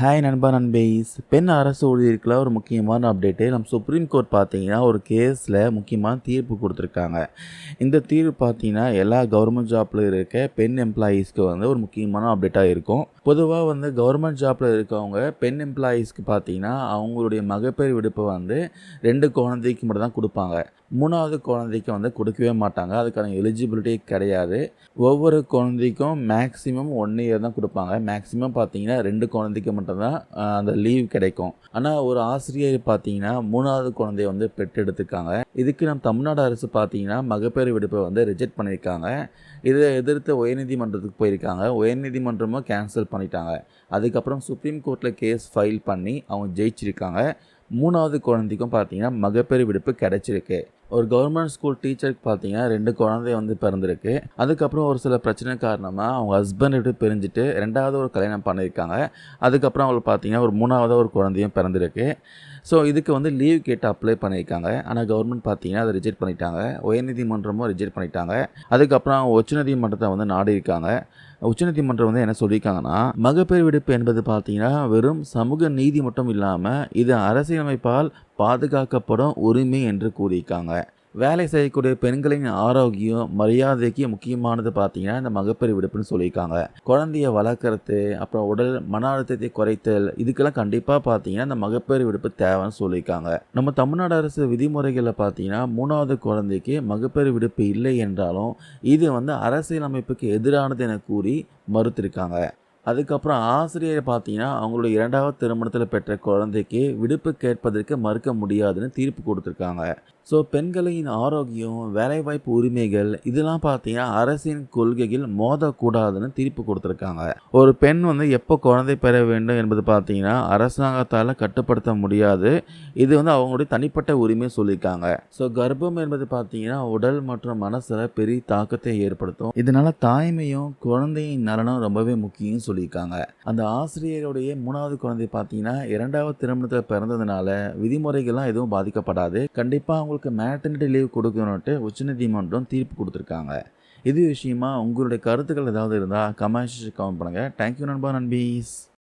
Hi நண்பா நண்பேஸ். பெண் அரசு ஊழியருக்குள்ள ஒரு முக்கியமான அப்டேட்டு நம்ம சுப்ரீம் கோர்ட் பார்த்தீங்கன்னா ஒரு கேஸில் முக்கியமான தீர்ப்பு கொடுத்துருக்காங்க. இந்த தீர்ப்பு பார்த்தீங்கன்னா எல்லா கவர்மெண்ட் ஜாப்பில் இருக்க பெண் எம்ப்ளாயீஸ்க்கு வந்து ஒரு முக்கியமான அப்டேட்டாக இருக்கும். பொதுவாக வந்து கவர்மெண்ட் ஜாப்பில் இருக்கவங்க பெண் எம்ப்ளாயீஸ்க்கு பார்த்தீங்கன்னா அவங்களுடைய மகப்பேறு விடுப்பை வந்து ரெண்டு குழந்தைக்கு மட்டும் தான் கொடுப்பாங்க. மூணாவது குழந்தைக்கு வந்து கொடுக்கவே மாட்டாங்க. அதுக்கான எலிஜிபிலிட்டி கிடையாது. ஒவ்வொரு குழந்தைக்கும் மேக்ஸிமம் ஒன் இயர் தான் கொடுப்பாங்க. மேக்ஸிமம் பார்த்தீங்கன்னா ரெண்டு குழந்தைக்கு மட்டும்தான் அந்த லீவ் கிடைக்கும். ஆனால் ஒரு ஆசிரியர் பார்த்தீங்கன்னா மூணாவது குழந்தைய வந்து பெற்றெடுத்துருக்காங்க. இதுக்கு நம்ம தமிழ்நாடு அரசு பார்த்தீங்கன்னா மகப்பேறு விடுப்பை வந்து ரிஜெக்ட் பண்ணியிருக்காங்க. இதை எதிர்த்து உயர்நீதிமன்றத்துக்கு போயிருக்காங்க. உயர்நீதிமன்றமும் கேன்சல் பண்ணிட்டாங்க. அதுக்கப்புறம் சுப்ரீம் கோர்ட்டில் கேஸ் ஃபைல் பண்ணி அவங்க ஜெயிச்சிருக்காங்க. மூணாவது குழந்தைக்கும் பார்த்தீங்கன்னா மகப்பேறு விடுப்பு கிடச்சிருக்கு. ஒரு கவர்மெண்ட் ஸ்கூல் டீச்சருக்கு பார்த்தீங்கன்னா ரெண்டு குழந்தை வந்து பிறந்திருக்கு. அதுக்கப்புறம் ஒரு சில பிரச்சனை காரணமாக அவங்க ஹஸ்பண்ட் விட்டு பிரிஞ்சுட்டு ரெண்டாவது ஒரு கல்யாணம் பண்ணியிருக்காங்க. அதுக்கப்புறம் அவங்களுக்கு பார்த்தீங்கன்னா ஒரு மூணாவது ஒரு குழந்தையும் பிறந்திருக்கு. ஸோ இதுக்கு வந்து லீவ் கேட்டு அப்ளை பண்ணியிருக்காங்க. ஆனால் கவர்மெண்ட் பார்த்தீங்கன்னா அதை ரிஜெக்ட் பண்ணிட்டாங்க. உயர்நீதிமன்றமும் ரிஜெக்ட் பண்ணிட்டாங்க. அதுக்கப்புறம் அவங்க உச்சநீதிமன்றத்தை வந்து நாடி இருக்காங்க உச்சநீதிமன்றம் வந்து என்ன சொல்லியிருக்காங்கன்னா மகப்பேறு விடுப்பு என்பது பார்த்தீங்கன்னா வெறும் சமூக நீதி மட்டும் இல்லாமல் இது அரசியலமைப்பால் பாதுகாக்கப்படும் உரிமை என்று கூறியிருக்காங்க. வேலை செய்யக்கூடிய பெண்களின் ஆரோக்கியம் மரியாதைக்கு முக்கியமானது பார்த்தீங்கன்னா இந்த மகப்பேறு விடுப்புன்னு சொல்லியிருக்காங்க. குழந்தைய வளர்க்குறது அப்புறம் உடல் மன அழுத்தத்தை குறைத்தல் இதுக்கெல்லாம் கண்டிப்பாக பார்த்தீங்கன்னா இந்த மகப்பேறு விடுப்பு தேவைன்னு சொல்லியிருக்காங்க. நம்ம தமிழ்நாடு அரசு விதிமுறைகளில் பார்த்தீங்கன்னா மூணாவது குழந்தைக்கு மகப்பேறு விடுப்பு இல்லை என்றாலும் இது வந்து அரசியலமைப்புக்கு எதிரானது என கூறி மறுத்திருக்காங்க. அதுக்கப்புறம் ஆசிரியரை பார்த்தீங்கன்னா அவங்களுடைய இரண்டாவது திருமணத்தில் பெற்ற குழந்தைக்கு விடுப்பு கேட்பதற்கு மறுக்க முடியாதுன்னு தீர்ப்பு கொடுத்துருக்காங்க. ஸோ பெண்களின் ஆரோக்கியம் வேலைவாய்ப்பு உரிமைகள் இதெல்லாம் பார்த்தீங்கன்னா அரசின் கொள்கையில் மோதக்கூடாதுன்னு தீர்ப்பு கொடுத்துருக்காங்க. ஒரு பெண் வந்து எப்போ குழந்தை பெற வேண்டும் என்பது பார்த்தீங்கன்னா அரசாங்கத்தால் கட்டுப்படுத்த முடியாது. இது வந்து அவங்களுடைய தனிப்பட்ட உரிமையை சொல்லியிருக்காங்க. ஸோ கர்ப்பம் என்பது பார்த்தீங்கன்னா உடல் மற்றும் மனசில் பெரிய தாக்கத்தை ஏற்படுத்தும். இதனால் தாய்மையும் குழந்தையின் நலனும் ரொம்பவே முக்கியம் சொல்லியிருக்காங்க. அந்த ஆசிரியருடைய மூணாவது குழந்தை பார்த்தீங்கன்னா இரண்டாவது திருமணத்தில் பிறந்ததுனால விதிமுறைகள்லாம் எதுவும் பாதிக்கப்படாது. கண்டிப்பாக அவங்களுக்கு மேட்டர்னிட்டி லீவ் கொடுக்கணுன்ட்டு உச்சநீதிமன்றம் தீர்ப்பு கொடுத்துருக்காங்க. இது விஷயமா உங்களுடைய கருத்துக்கள் ஏதாவது இருந்தால் கமெண்ட்ஸ் கமெண்ட் பண்ணுங்கள் தேங்க்யூ நண்பா நண்பீஸ்.